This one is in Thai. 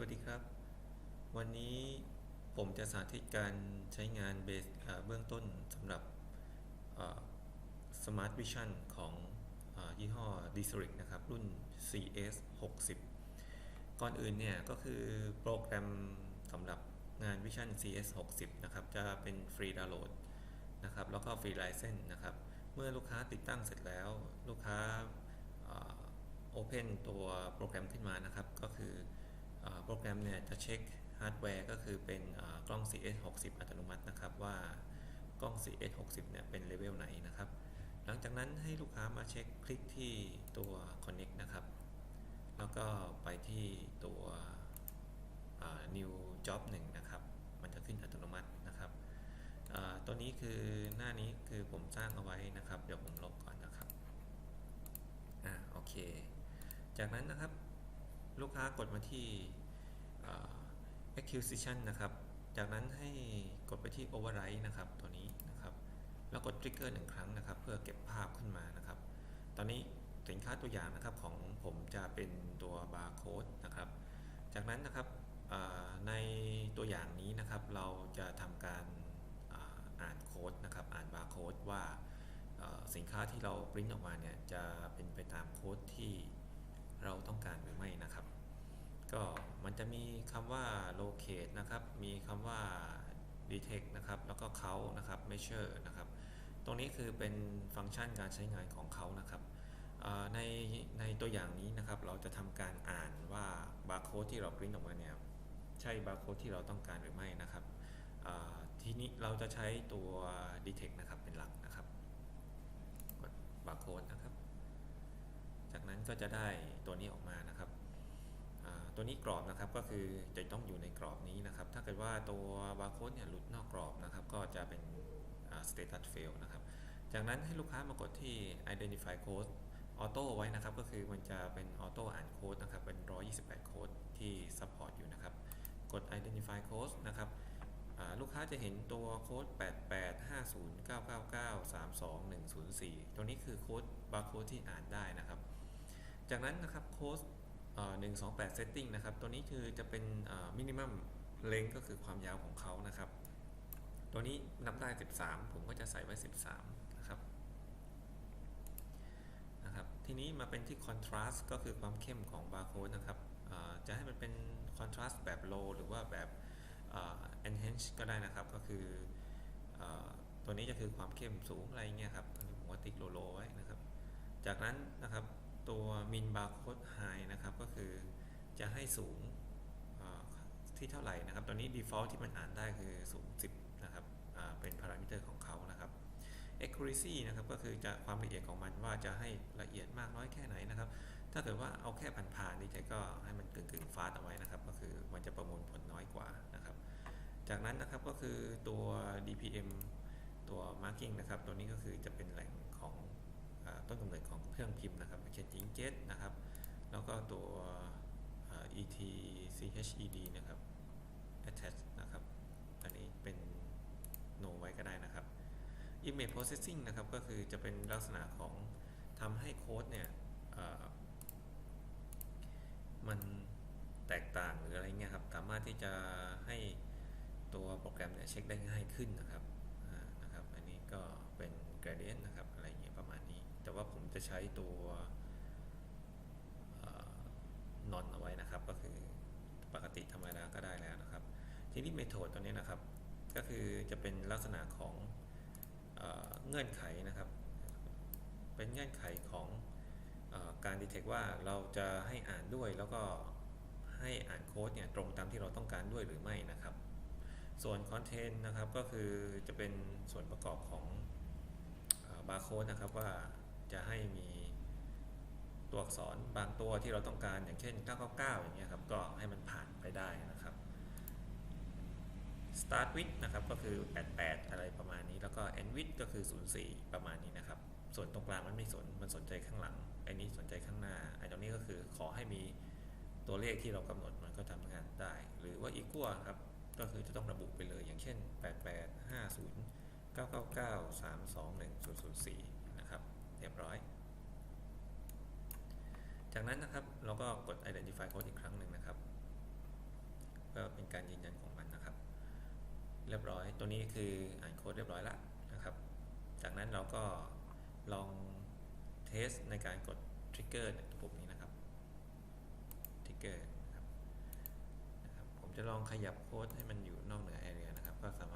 วัสดีครับ วันนี้ผมจะสาธิตการใช้งานเบสเบื้องต้นสำหรับเอ่อ Smart Vision ของอยี่ห้อ d i s r i c นะครับ รุ่น CS 60ก่อนอื่นเนี่ย ก็คือโปรแกรมสำหรับงาน Vision CS 60นะครับ จะเป็นฟรีดาวน์โหลดนะครับ แล้วก็ฟรีไลเซนส์นะครับ เมื่อลูกค้าติดตั้งเสร็จแล้ว ลูกค้าโอเพนตัวโปรแกรมขึ้นมานะครับ ก็คือ โปรแกรมเนี่ยจะเช็คฮาร์ดแวร์ก็คือเป็นกล้อง CS 60 อัตโนมัตินะครับว่ากล้อง CS 60 เนี่ยเป็นเลเวลไหนนะครับ หลังจากนั้นให้ลูกค้ามาเช็คคลิกที่ตัว Connect นะครับ แล้วก็ไปที่ตัว New Job 1 นะครับ มันจะขึ้นอัตโนมัตินะครับตัวนี้คือหน้านี้คือผมสร้างเอาไว้นะครับ เดี๋ยวผมลบก่อนนะครับอ่าโอเค จากนั้นนะครับลูกค้ากดมาที่ acquisition นะครับ จากนั้นให้กดไปที่ override นะครับตัวนี้นะครับ แล้วกด trigger หนึ่งครั้งนะครับ เพื่อเก็บภาพขึ้นมานะครับ ตอนนี้สินค้าตัวอย่างนะครับของผมจะเป็นตัว barcode นะครับ จากนั้นนะครับในตัวอย่างนี้นะครับเราจะทำการอ่านโค้ดนะครับอ่านบาร์โค้ดว่าสินค้าที่เราปริ้นออกมาเนี่ยจะเป็นไปตามโค้ดที่เราต้องการหรือไม่นะครับ ก็มันจะมีคำว่า locate นะครับ มีคำว่า detect นะครับ แล้วก็ count นะครับ measure นะครับ ตรงนี้คือเป็นฟังก์ชันการใช้งานของเขานะครับในในตัวอย่างนี้นะครับ เราจะทำการอ่านว่าบาร์โค้ดที่เราปริ้นออกมาเนี่ยใช่บาร์โค้ดที่เราต้องการหรือไม่นะครับทีนี้เราจะใช้ตัว detect นะครับเป็นหลักนะครับกดบาร์โค้ดนะครับ จากนั้นก็จะได้ตัวนี้ออกมานะครับ ตัวนี้กรอบนะครับก็คือจะต้องอยู่ในกรอบนี้นะครับ ถ้าเกิดว่าตัวบาร์โค้ดเนี่ยหลุดนอกกรอบนะครับ ก็จะเป็น status fail นะครับ จากนั้นให้ลูกค้ามากดที่ identify code auto ไว้นะครับ ก็คือมันจะเป็น auto อ่านโค้ดนะครับ เป็น 128 โค้ดที่ support อยู่นะครับ กด identify code นะครับลูกค้าจะเห็นตัวโค้ด 88509993210ตัวนี้คือโค้ดบาร์โค้ดที่อ่านได้นะครับ จากนั้นนะครับโค้ด 128 setting นะครับ ตัวนี้คือจะเป็น minimum length ก็คือความยาวของเขานะครับ ตัวนี้นับได้ 13 ผมก็จะใส่ไว้ 13 นะครับ นะครับ ทีนี้มาเป็นที่ contrast ก็คือความเข้มของ barcode นะครับ จะให้มันเป็น contrast แบบ low หรือว่าแบบอ่า enhance ก็ได้นะครับ ก็คืออตัวนี้จะคือความเข้มสูงอะไรเงี้ยครับอันนี้ผมก็ติ๊ก low low ไว้นะครับ จากนั้น ตัว min barcode high นะครับก็คือจะให้สูงที่เท่าไหร่นะครับ ตอนนี้ default ที่มันอ่านได้คือสูง 10 นะครับเป็นพารามิเตอร์ของเขานะครับ accuracy นะครับก็คือจะความละเอียดของมันว่าจะให้ละเอียดมากน้อยแค่ไหนนะครับ ถ้าเกิดว่าเอาแค่ผ่านๆนี่ใจก็ให้มันกึ่งกึ่งฟาสเอาไว้นะครับ ก็คือมันจะประมวลผลน้อยกว่านะครับ จากนั้นนะครับก็คือตัว DPM ตัว marking นะครับ ตัวนี้ก็คือจะเป็นแหล่งของอต้นกำเนิดของเครื่องพิมพ์ นะครับอย่างเช่นะครับ แล้วก็ตัว ETCHED นะครับ attach นะครับ อันนี้เป็น no ไว้ก็ได้นะครับ image processing นะครับก็คือจะเป็นลักษณะของทำให้โค้ดเนี่ยมันแตกต่างหรืออะไรเงี้ยครับ สามารถที่จะให้ตัวโปรแกรมเนี่ยเช็คได้ง่ายขึ้นนะครับนะครับ อันนี้ก็เป็น gradient นะครับ อะไรเงี้ยประมาณนี้ แต่ว่าผมจะใช้ตัวนอนเอาไว้นะครับ ก็คือปกติธรรมดาก็ได้แล้วนะครับ ทีนี้เมธอดตัวนี้นะครับ ก็คือจะเป็นลักษณะของเอเงื่อนไขนะครับ เป็นเงื่อนไขของอการ detect ว่าเราจะให้อ่านด้วยแล้วก็ให้อ่านโค้ดเนี่ยตรงตามที่เราต้องการด้วยหรือไม่นะครับ ส่วน content นะครับก็คือจะเป็นส่วนประกอบของบาร์โค้ดนะครับว่าจะให้มีตัวอักษรบางตัวที่เราต้องการอย่างเช่น 999 อย่างเงี้ยครับ ก็ให้มันผ่านไปได้นะครับ start with นะครับก็คือ 88 อะไรประมาณนี้แล้วก็ end with ก็คือ 04 ประมาณนี้นะครับ ส่วนตรงกลางมันไม่สนมันสนใจข้างหลังไอ้นี้สนใจข้างหน้าไอ้ตรงนี้ก็คือขอให้มีตัวเลขที่เรากำหนดมันก็ทำงานได้ หรือว่า equal ครับก็คือจะต้องระบุไปเลยอย่างเช่น 88 50 999 321 004 นะครับ เรียบร้อย จากนั้นนะครับเราก็กด identify code อีกครั้งหนึ่งนะครับก็เป็นการยืนยันของ เรียบร้อย ตัวนี้คืออ่านโค้ดเรียบร้อยแล้วนะครับ จากนั้นเราก็ลองเทสในการกดทริกเกอร์ในปุ่มนี้นะครับทริกเกอร์นะครับผมจะลองขยับโค้ดให้มันอยู่นอกเหนือแอเรียนะครับ ก็สามารถ